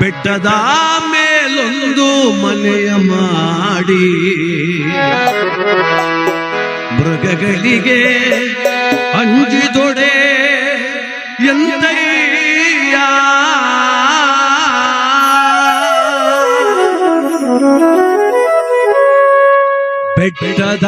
ಬೆಟ್ಟದ ಮೇಲೊಂದು ಮನೆಯ ಮಾಡಿ ಮೃಗಗಳಿಗೆ ಅಂಜಿದೊಡೆ ಎಂದಯ್ಯ ಬೆಟ್ಟದ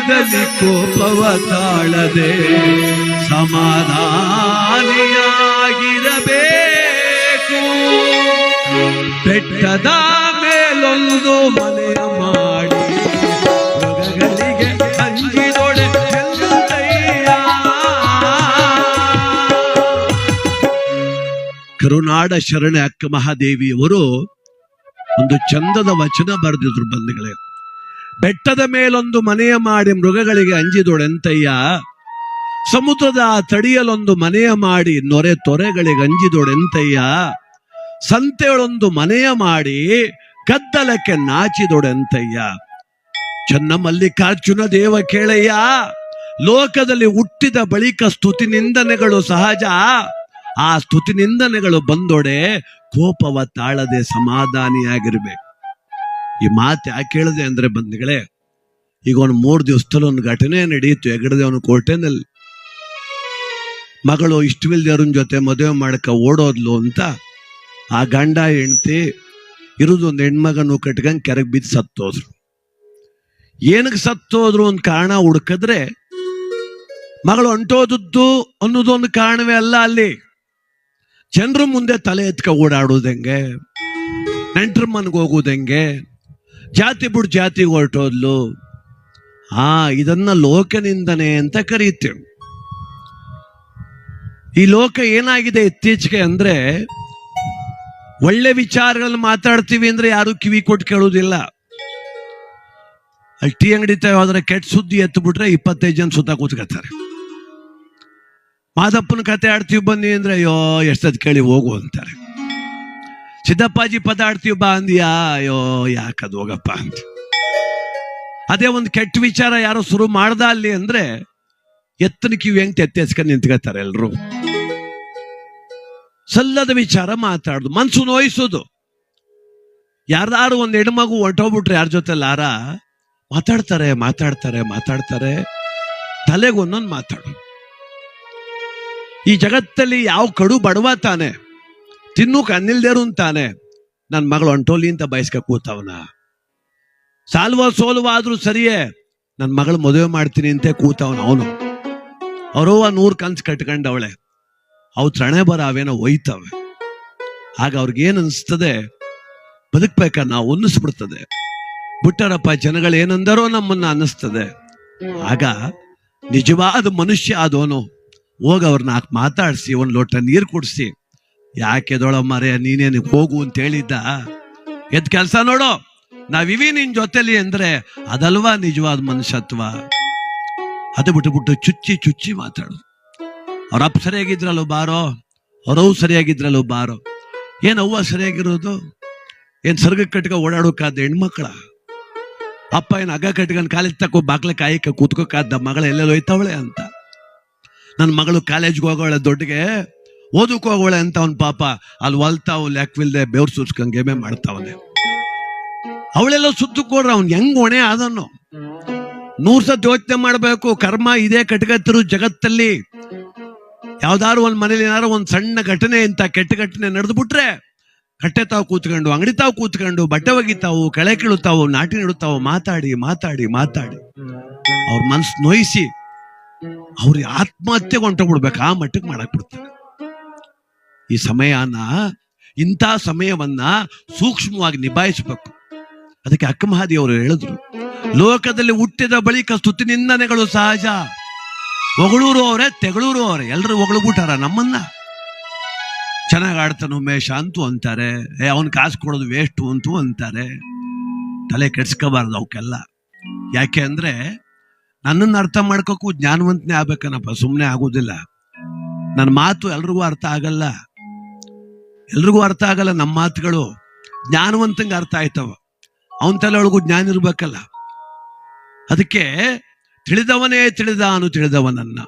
ಮನದಲ್ಲಿ ಕೋಪವ ತಾಳದೆ ಸಮಾಧಾನಿಯಾಗಿರಬೇಕು ಬೆಟ್ಟದ ಮೇಲೊಂದು ಮನೆಯ ಮಾಡಿ ಅಂಜಿದೊಡೆ. ಕರುನಾಡ ಶರಣೆ ಅಕ್ಕ ಮಹಾದೇವಿಯವರು ಒಂದು ಚಂದದ ವಚನ ಬರೆದಿದ್ರು ಬಂಧುಗಳೇ ಬೆಟ್ಟದ ಮೇಲೊಂದು ಮನೆಯ ಮಾಡಿ ಮೃಗಗಳಿಗೆ ಅಂಜಿದೊಡೆಂತಯ್ಯ. ಸಮುದ್ರದ ತಡಿಯಲೊಂದು ಮನೆಯ ಮಾಡಿ ನೊರೆ ತೊರೆಗಳಿಗೆ ಅಂಜಿದೊಡೆಂತಯ್ಯ. ಸಂತೆಯೊಳೊಂದು ಮನೆಯ ಮಾಡಿ ಗದ್ದಲಕ್ಕೆ ನಾಚಿದೊಡೆಂತಯ್ಯ. ಚನ್ನ ಮಲ್ಲಿಕಾರ್ಜುನ ದೇವ ಕೇಳಯ್ಯ, ಲೋಕದಲ್ಲಿ ಹುಟ್ಟಿದ ಬಳಿಕ ಸ್ತುತಿ ನಿಂದನೆಗಳು ಸಹಜ. ಆ ಸ್ತುತಿ ನಿಂದನೆಗಳು ಬಂದೊಡೆ ಕೋಪವ ತಾಳದೆ ಸಮಾಧಾನಿಯಾಗಿರ್ಬೇಕು. ಈ ಮಾತು ಯಾಕೆ ಹೇಳಿದೆ ಅಂದ್ರೆ ಬಂಧುಗಳೇ, ಈಗ ಒಂದು ಮೂರು ದಿವಸದಲ್ಲಿ ಒಂದು ಘಟನೆ ನಡೆಯಿತು ಹೆಗಡದೆ ಅವನು ಕೋಟೆನಲ್ಲಿ ಮಗಳು ಇಷ್ಟವಿಲ್ದೇವ್ರನ್ ಜೊತೆ ಮದುವೆ ಮಾಡಕ ಓಡೋದ್ಲು ಅಂತ ಆ ಗಂಡ ಹೆಂಡತಿ ಇರೋದು ಒಂದು ಹೆಣ್ಮಗನು ಕಟ್ಕಂಗ್ ಕೆರೆಗೆ ಬಿದ್ದು ಸತ್ತೋದ್ರು. ಏನಕ್ಕೆ ಸತ್ತೋದ್ರು ಒಂದು ಕಾರಣ ಹುಡುಕಿದ್ರೆ, ಮಗಳು ಹೊಂಟೋದದ್ದು ಅನ್ನೋದೊಂದು ಕಾರಣವೇ ಅಲ್ಲ ಅಲ್ಲಿ. ಜನರು ಮುಂದೆ ತಲೆ ಎತ್ಕ ಓಡಾಡೋದು ಹೆಂಗೆ? ನೆಂಟ್ರ ಮನ್ಗೆ ಜಾತಿ ಬಿಟ್ಟು ಜಾತಿಗೆ ಹೊರಟೋದ್ಲು. ಆ ಇದನ್ನ ಲೋಕನಿಂದನೆ ಅಂತ ಕರೀತೇವೆ. ಈ ಲೋಕ ಏನಾಗಿದೆ ಇತ್ತೀಚೆಗೆ ಅಂದ್ರೆ, ಒಳ್ಳೆ ವಿಚಾರಗಳನ್ನ ಮಾತಾಡ್ತೀವಿ ಅಂದ್ರೆ ಯಾರು ಕಿವಿ ಕೊಟ್ಟು ಕೇಳೋದಿಲ್ಲ ಅಲ್ಲಿ ಟೀ ಅಂಗಡಿ ಹೋದ್ರೆ ಕೆಟ್ಟ ಸುದ್ದಿ ಎತ್ತು ಬಿಟ್ರೆ ಇಪ್ಪತ್ತೈದು ಜನ ಸುತ್ತ ಕೂತ್ಕೊತಾರೆ ಮಾದಪ್ಪನ ಕತೆ ಆಡ್ತೀವಿ ಬನ್ನಿ ಅಂದ್ರೆ, ಅಯ್ಯೋ ಎಷ್ಟದ್ ಕೇಳಿ ಹೋಗು ಅಂತಾರೆ. ಸಿದ್ದಪ್ಪಾಜಿ ಪದ ಆಡ್ತೀವಿ ಬಾ ಅಂದಿಯಾ? ಅಯ್ಯೋ ಯಾಕದು ಹೋಗಪ್ಪ ಅಂತ. ಅದೇ ಒಂದು ಕೆಟ್ಟ ವಿಚಾರ ಯಾರೋ ಶುರು ಮಾಡ್ದ ಅಲ್ಲಿ ಅಂದ್ರೆ ಎತ್ತನ ಕಿವಿ ಹೆಂಗ್ ಎತ್ತೆಸ್ಕೊಂಡು ನಿಂತ್ಕೊತಾರೆ ಎಲ್ರು. ಸಲ್ಲದ ವಿಚಾರ ಮಾತಾಡುದು, ಮನ್ಸು ನೋಯಿಸೋದು. ಯಾರ್ದಾರು ಒಂದ್ ಹೆಣ್ಮಗು ಹೊರಟೋಗ್ಬಿಟ್ರೆ ಯಾರ ಜೊತೆ ಲಾರ? ಮಾತಾಡ್ತಾರೆ ಮಾತಾಡ್ತಾರೆ ಮಾತಾಡ್ತಾರೆ. ತಲೆಗೆ ಒಂದೊಂದು ಮಾತಾಡು. ಈ ಜಗತ್ತಲ್ಲಿ ಯಾವ ಕಡು ಬಡವ ತಾನೆ? ತಿನ್ನೋಕ್ ಕಣ್ಣಿಲ್ದೇರು ಅಂತಾನೆ. ನನ್ನ ಮಗಳು ಅಂಟೋಲಿ ಅಂತ ಬಯಸ್ಕ ಕೂತವನ. ಸಾಲ್ವ ಸೋಲ್ವ ಆದ್ರೂ ಸರಿಯೇ ನನ್ನ ಮಗಳು ಮದುವೆ ಮಾಡ್ತೀನಿ ಅಂತ ಕೂತವನ ಅವನು. ಅವರೋ ನೂರು ಕನ್ಸ್ ಕಟ್ಕೊಂಡವಳೆ. ಅವು ತ್ರಣೆ ಬರ ಅವೇನೋ ಒಯ್ತವೆ. ಆಗ ಅವ್ರಿಗೇನ್ ಅನ್ಸ್ತದೆ, ಬದುಕ್ಬೇಕ ನಾವು ಅನ್ನಿಸ್ಬಿಡ್ತದೆ. ಬಿಟ್ಟರಪ್ಪ, ಜನಗಳು ಏನಂದರೋ ನಮ್ಮನ್ನ ಅನ್ನಿಸ್ತದೆ. ಆಗ ನಿಜವಾದ ಮನುಷ್ಯ ಆದವನು ಹೋಗ ಅವ್ರನ್ನ ಮಾತಾಡಿಸಿ, ಒಂದ್ ಲೋಟ ನೀರು ಕುಡಿಸಿ. ಯಾಕೆ ಮರೆಯ ನೀನೇನು ಹೋಗು ಅಂತ ಹೇಳಿದ್ದ? ಎದ್ ಕೆಲಸ ನೋಡು. ನಾವಿವಿ ನಿನ್ ಜೊತೆಲಿ ಅಂದ್ರೆ ಅದಲ್ವಾ ನಿಜವಾದ ಮನುಷ್ಯತ್ವ? ಅದು ಬಿಟ್ಟು ಬಿಟ್ಟು ಚುಚ್ಚಿ ಚುಚ್ಚಿ ಮಾತಾಡು. ಅವ್ರ ಅಪ್ಪ ಸರಿಯಾಗಿದ್ರಲ್ಲೋ ಬಾರೋ? ಅವ್ರವ್ ಸರಿಯಾಗಿದ್ರಲ್ಲೋ ಬಾರೋ? ಏನ್ ಅವ್ವ ಸರಿಯಾಗಿರೋದು? ಏನ್ ಸರ್ಗ ಕಟ್ಕ ಓಡಾಡೋಕಾದ ಹೆಣ್ಮಕ್ಳ? ಅಪ್ಪ ಏನು ಹಗ್ಗ ಕಟ್ಕೊಂಡು ಕಾಲೇಜ್ ತಕ್ಕ ಬಾಗ್ಲ ಕಾಯಕ ಕೂತ್ಕೋಕಾದ ಮಗಳ ಎಲ್ಲೆಲ್ಲ ಹೋಯ್ತಾವಳೆ ಅಂತ? ನನ್ನ ಮಗಳು ಕಾಲೇಜ್ಗೆ ಹೋಗೋಳೆ ದೊಡ್ಡಗೆ ಓದಕ್ಕೆ ಹೋಗೋಳೆ ಅಂತ ಅವ್ನ ಪಾಪ. ಅಲ್ಲಿ ಹೊಲ್ತಾವ್ ಲೆಕ್ಕವಿಲ್ದೆ ಬೆವ್ರು ಸುರ್ಸ್ಕೊಂಡ್ ಮೇ ಮಾಡ್ತಾವನೆ ಅವಳೆಲ್ಲ ಸುತ್ತು ಹೋಡ್ರ ಅವ್ನ್ ಹೆಂಗ್ ಹೊಣೆ ಅದನ್ನು ನೂರ್ ಸತ್ ಯೋಚನೆ ಮಾಡ್ಬೇಕು, ಕರ್ಮ ಇದೇ ಕಟ್ಕತ್ತಿರು ಜಗತ್ತಲ್ಲಿ. ಯಾವ್ದಾದ್ರು ಒಂದ್ ಮನೇಲಿ ಏನಾರು ಒಂದ್ ಸಣ್ಣ ಘಟನೆ ಇಂತ ಕೆಟ್ಟ ಘಟನೆ ನಡೆದು ಬಿಟ್ರೆ ಕಟ್ಟೆ ತಾವು ಕೂತ್ಕೊಂಡು, ಅಂಗಡಿ ತಾವು ಕೂತ್ಕೊಂಡು, ಬಟ್ಟೆ ಒಗಿತಾವು, ಕಳೆ ಕೀಳುತ್ತಾವು, ನಾಟಿ ನೀಡುತ್ತಾವು, ಮಾತಾಡಿ ಮಾತಾಡಿ ಮಾತಾಡಿ. ಅವ್ರ ಮನ್ಸು ನೋಯಿಸಿ ಅವ್ರಿಗೆ ಆತ್ಮಹತ್ಯೆಗೆ ಹೊಂಟೋಗ್ಬಿಡ್ಬೇಕು, ಆ ಮಟ್ಟಕ್ಕೆ ಮಾಡಕ್ ಬಿಡ್ತಾರೆ. ಈ ಸಮಯನ, ಇಂಥ ಸಮಯವನ್ನ ಸೂಕ್ಷ್ಮವಾಗಿ ನಿಭಾಯಿಸಬೇಕು. ಅದಕ್ಕೆ ಅಕ್ಕಮಹಾದಿ ಅವರು ಹೇಳಿದ್ರು, ಲೋಕದಲ್ಲಿ ಹುಟ್ಟಿದ ಬಳಿಕ ಸ್ತುತಿ ನಿಂದನೆಗಳು ಸಹಜ. ಹೊಗಳೂರು ಅವರೇ, ತೆಗಳೂರು ಅವರೇ ಎಲ್ಲರೂ ಹೊಗಳ್ಬಿಟ್ಟಾರ ನಮ್ಮನ್ನ? ಚೆನ್ನಾಗಿ ಆಡ್ತಾನೆ ಉಮೇಶ ಅಂತೂ ಅಂತಾರೆ. ಏ, ಅವನ್ ಕಾಸು ಕೊಡೋದು ವೇಸ್ಟ್ ಅಂತೂ ಅಂತಾರೆ. ತಲೆ ಕೆಡ್ಸ್ಕೋಬಾರ್ದು ಅವಕ್ಕೆಲ್ಲ. ಯಾಕೆ ಅಂದ್ರೆ, ನನ್ನನ್ನು ಅರ್ಥ ಮಾಡ್ಕೋಕು ಜ್ಞಾನವಂತನೇ ಆಗ್ಬೇಕನಪ್ಪ ಸುಮ್ಮನೆ ಆಗೋದಿಲ್ಲ. ನನ್ನ ಮಾತು ಎಲ್ರಿಗೂ ಅರ್ಥ ಆಗಲ್ಲ. ಎಲ್ರಿಗೂ ಅರ್ಥ ಆಗಲ್ಲ ನಮ್ಮ ಮಾತುಗಳು. ಜ್ಞಾನವಂತಂಗೆ ಅರ್ಥ ಆಯ್ತವ. ಅವನ ತಲೆ ಒಳಗೂ ಜ್ಞಾನ ಇರ್ಬೇಕಲ್ಲ. ಅದಕ್ಕೆ ತಿಳಿದವನೇ ತಿಳಿದಾನು ತಿಳಿದವನನ್ನ.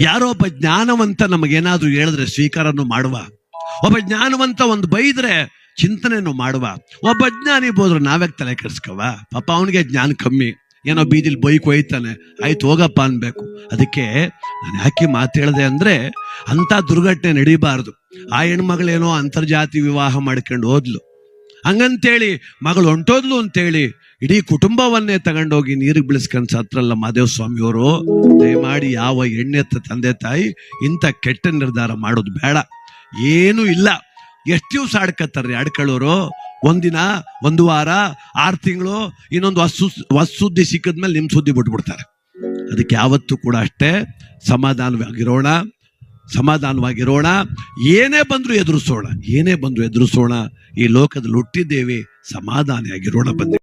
ಯಾರೋ ಒಬ್ಬ ಜ್ಞಾನವಂತ ನಮಗೇನಾದ್ರೂ ಹೇಳಿದ್ರೆ ಸ್ವೀಕಾರನು ಮಾಡುವ. ಒಬ್ಬ ಜ್ಞಾನವಂತ ಒಂದು ಬೈದ್ರೆ ಚಿಂತನೆಯನ್ನು ಮಾಡುವ. ಒಬ್ಬ ಜ್ಞಾನಿ ಬೋದ್ರೆ ನಾವ್ಯಾಕ್ ತಲೆ ಕೆಡಿಸ್ಕವ? ಪಾಪ ಅವನಿಗೆ ಜ್ಞಾನ ಕಮ್ಮಿ. ಏನೋ ಬೀದಿಲಿ ಬೈಕ್ ಒಯ್ತಾನೆ. ಆಯ್ತು, ಹೋಗಪ್ಪ ಅನ್ಬೇಕು. ಅದಕ್ಕೆ ನಾನು ಯಾಕೆ ಮಾತು ಅಂದ್ರೆ ಅಂತ ದುರ್ಘಟನೆ ನಡೀಬಾರ್ದು. ಆ ಹೆಣ್ಮಗಳೇನೋ ಅಂತರ್ಜಾತಿ ವಿವಾಹ ಮಾಡ್ಕೊಂಡು ಹೋದ್ಲು. ಹಂಗಂತೇಳಿ, ಮಗಳು ಹೊಂಟೋದ್ಲು ಅಂತೇಳಿ, ಇಡೀ ಕುಟುಂಬವನ್ನೇ ತಗೊಂಡೋಗಿ ನೀರಿಗೆ ಬೀಳಿಸ್ಕೊಂಡ್ ಸತ್ರಲ್ಲ ಮಹದೇವ ಸ್ವಾಮಿಯವರು, ದಯಮಾಡಿ ಯಾವ ಹೆಣ್ಣೆತ್ತ ತಂದೆ ತಾಯಿ ಇಂಥ ಕೆಟ್ಟ ನಿರ್ಧಾರ ಮಾಡೋದು ಬೇಡ. ಏನೂ ಇಲ್ಲ. ಎಷ್ಟು ದಿವ್ಸ ಆಡ್ಕತ್ತಾರ್ರಿ ಆಡ್ಕೊಳ್ಳೋರು? ಒಂದಿನ, ಒಂದು ವಾರ, ಆರು ತಿಂಗಳು, ಇನ್ನೊಂದು ಹೊಸ ಸುದ್ದಿ ಸಿಕ್ಕಿದ್ಮೇಲೆ ನಿಮ್ಮ ಸುದ್ದಿ ಬಿಟ್ಬಿಡ್ತಾರೆ. ಅದಕ್ಕೆ ಯಾವತ್ತೂ ಕೂಡ ಅಷ್ಟೇ ಸಮಾಧಾನವಾಗಿರೋಣ ಸಮಾಧಾನವಾಗಿರೋಣ. ಏನೇ ಬಂದ್ರು ಎದುರಿಸೋಣ, ಏನೇ ಬಂದ್ರು ಎದುರಿಸೋಣ. ಈ ಲೋಕದಲ್ಲಿ ಹುಟ್ಟಿದ್ದೇವೆ, ಸಮಾಧಾನಿಯಾಗಿರೋಣ, ಬಂದೆ.